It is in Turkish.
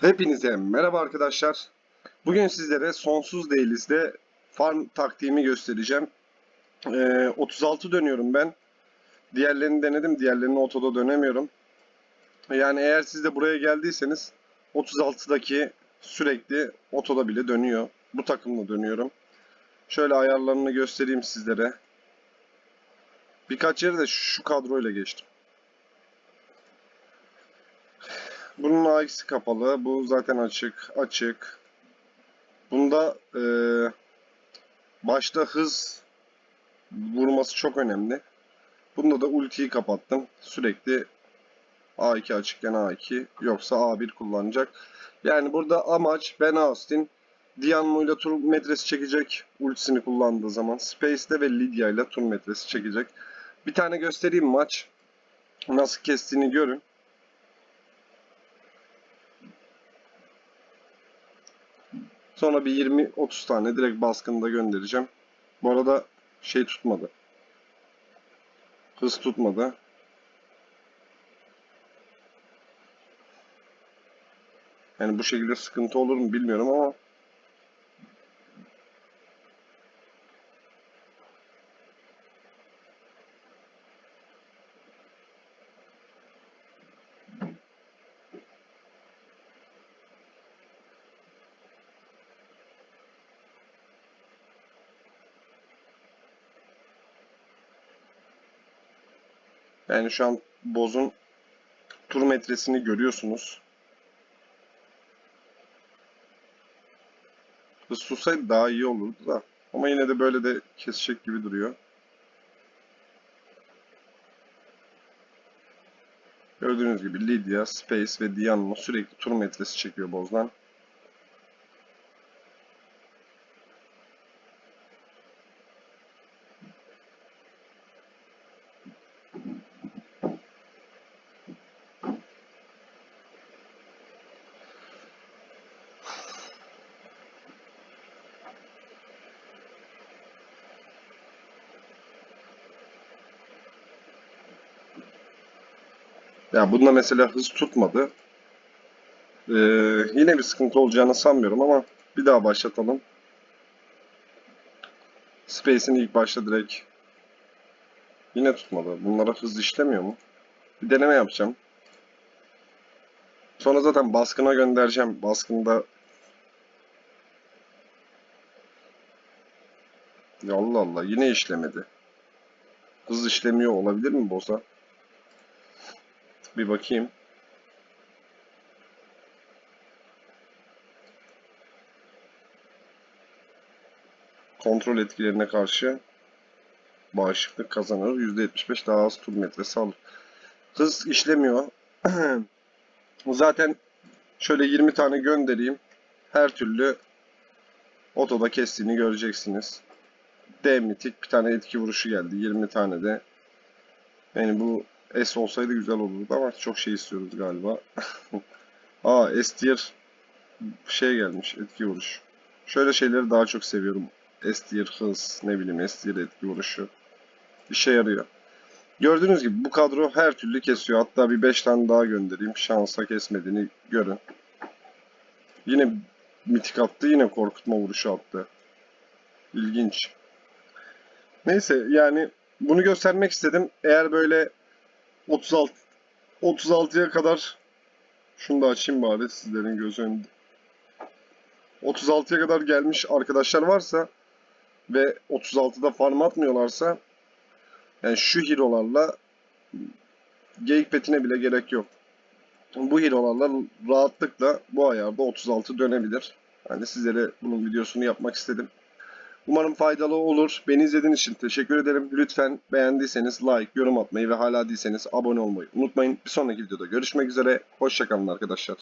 Hepinize merhaba arkadaşlar. Bugün sizlere sonsuz değilizde farm taktiğimi göstereceğim. Ee, 36 dönüyorum ben. Diğerlerini denedim. Diğerlerini otoda dönemiyorum. Yani eğer siz de buraya geldiyseniz 36'daki sürekli otoda bile dönüyor. Bu takımla dönüyorum. Şöyle ayarlarını göstereyim sizlere. Birkaç yere de şu kadroyla geçtim. Bunun AX'i kapalı. Bu zaten açık. Açık. Bunda e, başta hız vurması çok önemli. Bunda da ultiyi kapattım. Sürekli A2 açıkken A2 yoksa A1 kullanacak. Yani burada amaç Ben Austin Dianmo ile tur metresi çekecek ultisini kullandığı zaman. Space'de ve Lydia ile tur metresi çekecek. Bir tane göstereyim maç. Nasıl kestiğini görün. Sonra bir 20-30 tane direkt baskında göndereceğim. Bu arada şey tutmadı. Hız tutmadı. Yani bu şekilde sıkıntı olur mu bilmiyorum ama yani şu an bozun tur metresini görüyorsunuz. Hız tutsaydı daha iyi olurdu da. Ama yine de böyle de kesecek gibi duruyor. Gördüğünüz gibi Lydia, Space ve Dianmo sürekli tur metresi çekiyor bozdan. Ya bunda mesela hız tutmadı. Ee, yine bir sıkıntı olacağını sanmıyorum ama bir daha başlatalım. Space'in ilk başta direkt yine tutmadı. Bunlara hız işlemiyor mu? Bir deneme yapacağım. Sonra zaten baskına göndereceğim. Baskında Ya Allah Allah yine işlemedi. Hız işlemiyor olabilir mi boza? Bir bakayım. Kontrol etkilerine karşı bağışıklık kazanır. %75 daha az tur metresi alır. Hız işlemiyor. Zaten şöyle 20 tane göndereyim. Her türlü otoda kestiğini göreceksiniz. D mitik bir tane etki vuruşu geldi. 20 tane de. Yani bu S olsaydı güzel olurdu ama çok şey istiyoruz galiba. Aa S tier şey gelmiş etki vuruş. Şöyle şeyleri daha çok seviyorum. S tier hız ne bileyim S tier etki vuruşu. İşe yarıyor. Gördüğünüz gibi bu kadro her türlü kesiyor. Hatta bir 5 tane daha göndereyim. Şansa kesmediğini görün. Yine mitik attı. Yine korkutma vuruşu attı. İlginç. Neyse yani bunu göstermek istedim. Eğer böyle 36 36'ya kadar şunu da açayım bari sizlerin göz önünde. 36'ya kadar gelmiş arkadaşlar varsa ve 36'da farm atmıyorlarsa yani şu hero'larla geyik petine bile gerek yok. Bu hero'larla rahatlıkla bu ayarda 36 dönebilir. Yani sizlere bunun videosunu yapmak istedim. Umarım faydalı olur. Beni izlediğiniz için teşekkür ederim. Lütfen beğendiyseniz like, yorum atmayı ve hala değilseniz abone olmayı unutmayın. Bir sonraki videoda görüşmek üzere. Hoşçakalın arkadaşlar.